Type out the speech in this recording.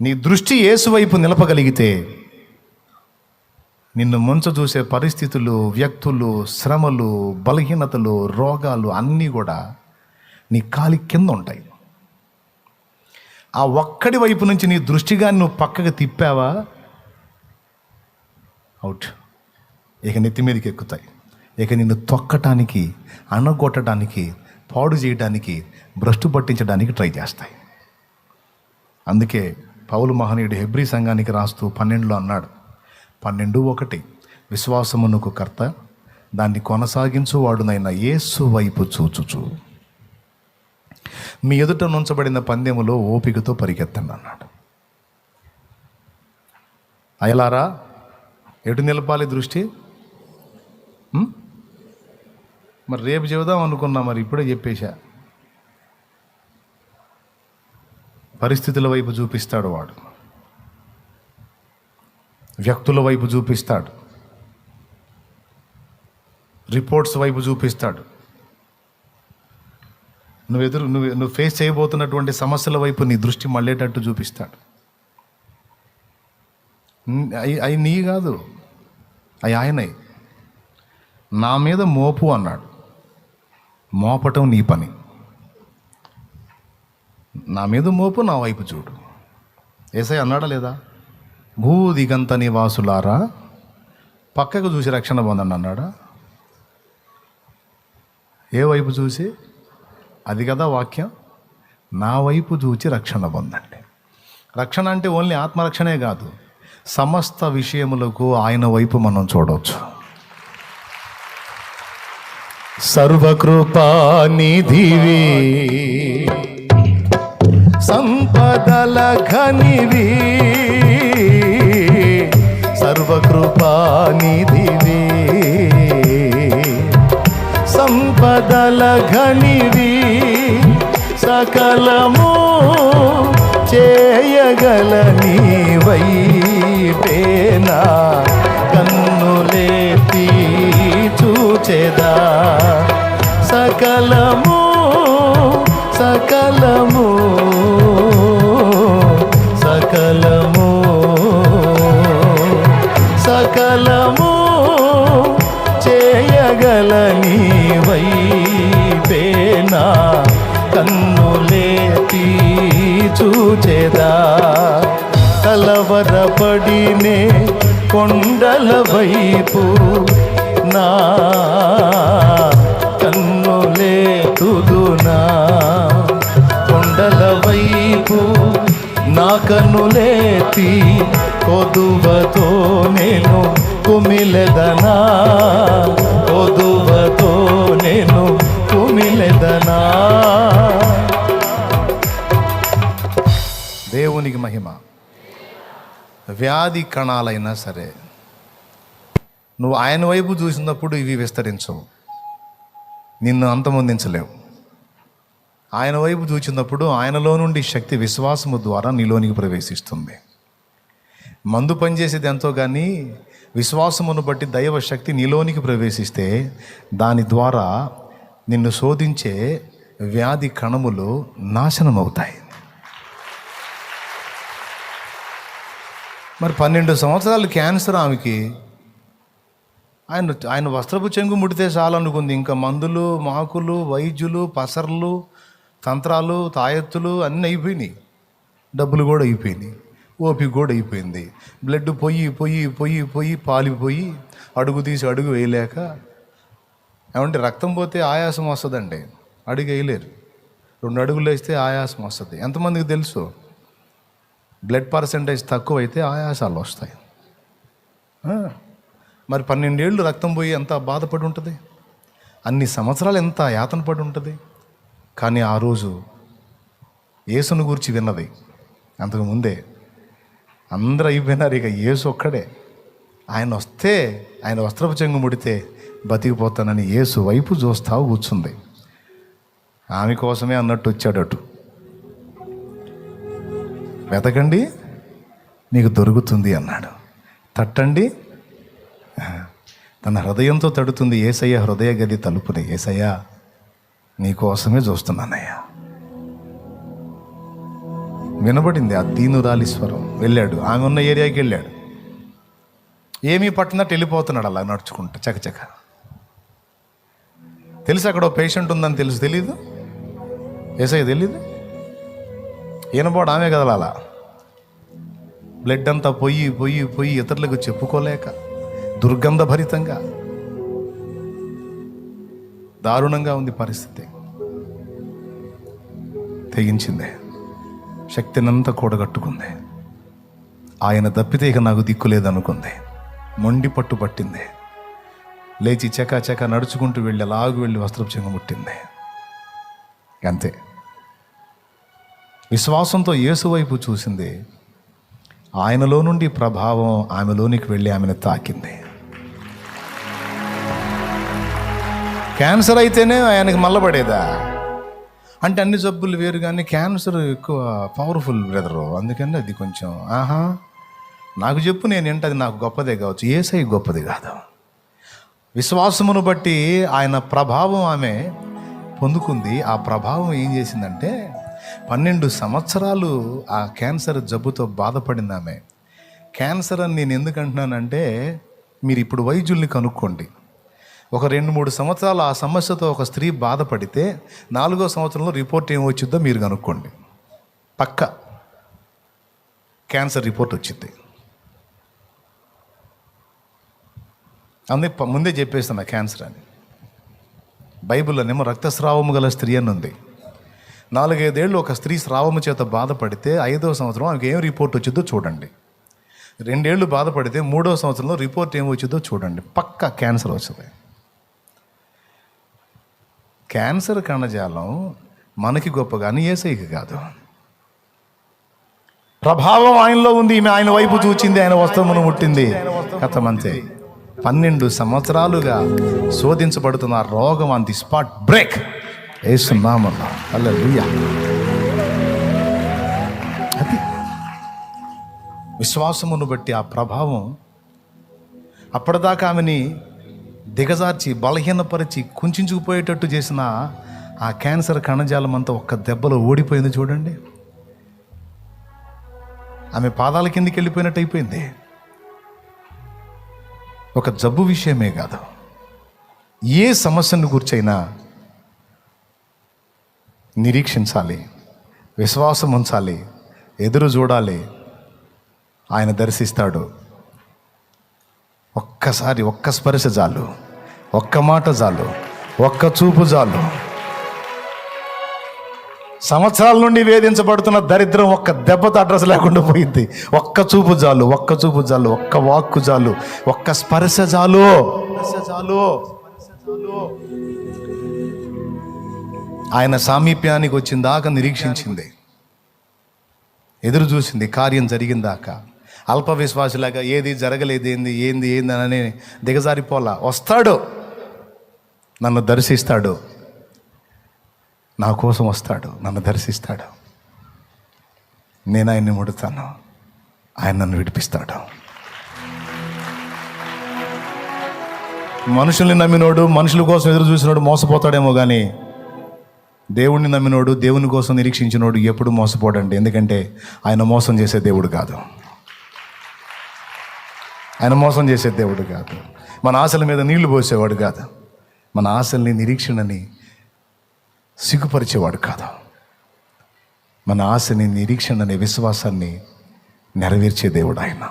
నీ దృష్టి ఏసువైపు నిలపగలిగితే నిన్ను ముంచ చూసే పరిస్థితులు వ్యక్తులు శ్రమలు బలహీనతలు రోగాలు అన్నీ కూడా నీ కాలి కింద ఉంటాయి. ఆ ఒక్కడి వైపు నుంచి నీ దృష్టిగా నువ్వు పక్కకు తిప్పావా? అవుట్. ఇక నెత్తి మీదకి ఎక్కుతాయి. ఇక నిన్ను తొక్కటానికి అణగొట్టడానికి పాడు చేయడానికి భ్రష్టు పట్టించడానికి ట్రై చేస్తాయి. అందుకే పౌలు మహనీయుడు హెబ్రి సంఘానికి రాస్తూ పన్నెండులో అన్నాడు పన్నెండు ఒకటి. విశ్వాసమునకు కర్త దాన్ని కొనసాగించువాడునైన యేసు వైపు చూచుచు. మీ ఎదుట నుంచబడిన పందెములో ఓపికతో పరిగెత్తండి అన్నాడు. అయలారా ఎటు నిలపాలి దృష్టి? మరి రేపు చెబుదాం అనుకున్నా మరి ఇప్పుడే చెప్పేశా. పరిస్థితుల వైపు చూపిస్తాడు వాడు. వ్యక్తుల వైపు చూపిస్తాడు. రిపోర్ట్స్ వైపు చూపిస్తాడు. నువ్వు ఎదురు నువ్వు నువ్వు ఫేస్ చేయబోతున్నటువంటి సమస్యల వైపు నీ దృష్టి మళ్ళేటట్టు చూపిస్తాడు. అయి అవి నీ కాదు అవి ఆయనవి నా మీద మోపు అన్నాడు. మోపటం నీ పని. నా మీద మోపు నా వైపు చూడు. ఏసై అన్నాడా లేదా? భూదిగంత నివాసులారా పక్కకు చూసి రక్షణ పొందండి అన్నాడా? ఏ వైపు చూసి? అది కదా వాక్యం. నా వైపు చూచి రక్షణ పొందండి. రక్షణ అంటే ఓన్లీ ఆత్మరక్షణే కాదు సమస్త విషయములకు ఆయన వైపు మనం చూడవచ్చు సర్వకృపా నిధివి. సంపదల ఘనివి సర్వకృపానిధివి. సంపదల ఘనివి సకలము చేయగల నీవైపేనా కన్నులేతి చూచెదా సకలము సకలము చేయగల నీవైపేనా కన్నులేతి చూచెదా కలవరపడినే కొండల వైపు నా కన్నులేతుదునా కొండల వైపు నా కన్నులేతి కొదువతో నేను కుమిలెదనా? కొదువతో నేను కుమిలెదనా? దేవునికి మహిమ. వ్యాధి కణాలైనా సరే నువ్వు ఆయన వైపు చూసినప్పుడు ఇవి విస్తరించవు. నిన్ను అంతమొందించలేవు. ఆయన వైపు చూచినప్పుడు ఆయనలో నుండి శక్తి విశ్వాసము ద్వారా నీలోనికి ప్రవేశిస్తుంది. మందు పనిచేసేది ఎంతో కానీ విశ్వాసమును బట్టి దైవ శక్తి నీలోనికి ప్రవేశిస్తే దాని ద్వారా నిన్ను శోధించే వ్యాధి కణములు నాశనమవుతాయి. మరి పన్నెండు సంవత్సరాలు క్యాన్సర్ ఆమెకి. ఆయన ఆయన వస్త్రపు చెంగు ముడితే చాలనుకుంది. ఇంకా మందులు మాకులు వైద్యులు పసర్లు తంత్రాలు తాయెత్తులు అన్నీ అయిపోయినాయి. డబ్బులు కూడా అయిపోయినాయి. ఓపిక కూడా అయిపోయింది. బ్లడ్ పొయ్యి పొయ్యి పొయ్యి పొయ్యి పాలిపోయి అడుగు తీసి అడుగు వేయలేక ఏమంటే రక్తం పోతే ఆయాసం వస్తుందండి. అడుగు వేయలేరు. రెండు అడుగులు వేస్తే ఆయాసం వస్తుంది. ఎంతమందికి తెలుసు? బ్లడ్ పర్సంటేజ్ తక్కువ అయితే ఆయాసాలు వస్తాయి. మరి పన్నెండేళ్ళు రక్తం పోయి ఎంత బాధపడి ఉంటుంది? అన్ని సంవత్సరాలు ఎంత యాతన పడి ఉంటుంది? కానీ ఆ రోజు యేసును గురించి విన్నది. అంతకు ముందే అందరూ అయిపోయినారు. ఇక యేసు ఒక్కడే. ఆయన వస్తే ఆయన వస్త్రపు చెంగు ముడితే బతికిపోతానని యేసు వైపు చూస్తావు కూర్చుంది. ఆమె కోసమే అన్నట్టు వచ్చాడు అటు. వెతకండి మీకు దొరుకుతుంది అన్నాడు. తట్టండి. తన హృదయంతో తడుతుంది ఏసయ్య హృదయ గది తలుపుని ఏసయ్య నీకోసమే చూస్తున్నానయ్యా. వినబడింది ఆ దీనురాలి స్వరం. వెళ్ళాడు. ఆమె ఉన్న ఏరియాకి వెళ్ళాడు. ఏమీ పట్టినట్టు వెళ్ళిపోతున్నాడు అలా నడుచుకుంటా చకచక. తెలుసు అక్కడ పేషెంట్ ఉందని తెలుసు తెలీదు? ఏసై తెలీదు? ఈనబోడు ఆమె కదలాలా బ్లడ్ అంతా పొయ్యి పొయ్యి పొయ్యి ఇతరులకు చెప్పుకోలేక దుర్గంధభరితంగా. దారుణంగా ఉంది పరిస్థితి. తెగించిందే. శక్తినంతా కూడగట్టుకుంది. ఆయన తప్పితే ఇక నాకు దిక్కు లేదనుకుంది మొండి పట్టు పట్టింది. లేచి చెకా చెకా నడుచుకుంటూ వెళ్ళి అలాగు వెళ్ళి వస్త్రపు చెంగు ముట్టింది. అంతే. విశ్వాసంతో యేసువైపు చూసింది. ఆయనలో నుండి ప్రభావం ఆమెలోనికి వెళ్ళి ఆమెను తాకింది. క్యాన్సర్ అయితేనే ఆయనకి మల్లబడేదా? అంటే అన్ని జబ్బులు వేరు కానీ క్యాన్సర్ ఎక్కువ పవర్ఫుల్ బ్రదరు అందుకని అది కొంచెం ఆహా నాకు చెప్పు నేను ఏంటది నాకు గొప్పదే కావచ్చు. ఏసై గొప్పది కాదు. విశ్వాసమును బట్టి ఆయన ప్రభావం ఆమె పొందుకుంది. ఆ ప్రభావం ఏం చేసిందంటే పన్నెండు సంవత్సరాలు ఆ క్యాన్సర్ జబ్బుతో బాధపడింది ఆమె. క్యాన్సర్ అని నేను ఎందుకు అంటున్నానంటే మీరు ఇప్పుడు వైద్యుల్ని కనుక్కోండి. ఒక రెండు మూడు సంవత్సరాలు ఆ సమస్యతో ఒక స్త్రీ బాధపడితే నాలుగో సంవత్సరంలో రిపోర్ట్ ఏం వచ్చిందో మీరు కనుక్కోండి. పక్క. క్యాన్సర్ రిపోర్ట్ వచ్చింది అందుకే ముందే చెప్పేస్తున్నా క్యాన్సర్ అని. బైబిల్లోనేమో రక్తస్రావము గల స్త్రీ అని ఉంది. నాలుగైదేళ్ళు ఒక స్త్రీ స్రావము చేత బాధపడితే ఐదో సంవత్సరం ఆమెకి ఏం రిపోర్ట్ వచ్చిందో చూడండి. రెండేళ్ళు బాధపడితే మూడో సంవత్సరంలో రిపోర్ట్ ఏం వచ్చిందో చూడండి. పక్క క్యాన్సర్ వస్తుంది. క్యాన్సర్ కణజాలం మనకి గొప్ప కానీ ఏసైకి కాదు. ప్రభావం ఆయనలో ఉంది ఈమె ఆయన వైపు చూచింది ఆయన వస్త్రమును ముట్టింది. కథమంతే. పన్నెండు సంవత్సరాలుగా శోధించబడుతున్న ఆ రోగం అంది స్పాట్ బ్రేక్ వేస్తున్నామన్నా అల్ల అది విశ్వాసమును బట్టి ఆ ప్రభావం అప్పటిదాకా ఆమెని దిగజార్చి బలహీనపరిచి కుంచుకుపోయేటట్టు చేసిన ఆ క్యాన్సర్ కణజాలం అంతా ఒక్క దెబ్బలో ఓడిపోయింది చూడండి. ఆమె పాదాల కిందికి వెళ్ళిపోయినట్టు అయిపోయింది. ఒక జబ్బు విషయమే కాదు. ఏ సమస్యను గుర్చైనా నిరీక్షించాలి విశ్వాసం ఉంచాలి ఎదురు చూడాలి. ఆయన దర్శిస్తాడు. ఒక్కసారి ఒక్క స్పర్శ చాలు. ఒక్క మాట చాలు ఒక్క చూపు చాలు. సంవత్సరాల నుండి వేధించబడుతున్న దరిద్రం ఒక్క దెబ్బతో అడ్రస్ లేకుండా పోయింది. ఒక్క చూపు చాలు ఒక్క చూపు చాలు ఒక్క వాక్కు చాలు ఒక్క స్పర్శ చాలు. చాలు ఆయన సామీప్యానికి వచ్చిన దాకా నిరీక్షించింది. ఎదురు చూసింది కార్యం జరిగిందాకా అల్ప విశ్వాసులాగా ఏది జరగలేదు ఏంది ఏంది ఏంది అని దిగజారిపోలా. వస్తాడు. నన్ను దర్శిస్తాడు. నా కోసం వస్తాడు. నన్ను దర్శిస్తాడు. నేను ఆయన్ని ముడతాను. ఆయన నన్ను విడిపిస్తాడు. మనుషుల్ని నమ్మినోడు మనుషుల కోసం ఎదురు చూసినోడు మోసపోతాడేమో కానీ దేవుణ్ణి నమ్మినోడు దేవుని కోసం నిరీక్షించినోడు ఎప్పుడు మోసపోడండి. ఎందుకంటే ఆయన మోసం చేసే దేవుడు కాదు. ఆయన మోసం చేసే దేవుడు కాదు. మన ఆశల మీద నీళ్ళు పోసేవాడు కాదు. మన ఆశల్ని నిరీక్షణని సిగ్గుపరిచేవాడు కాదు. మన ఆశని నిరీక్షణని విశ్వాసాన్ని నెరవేర్చే దేవుడు ఆయన.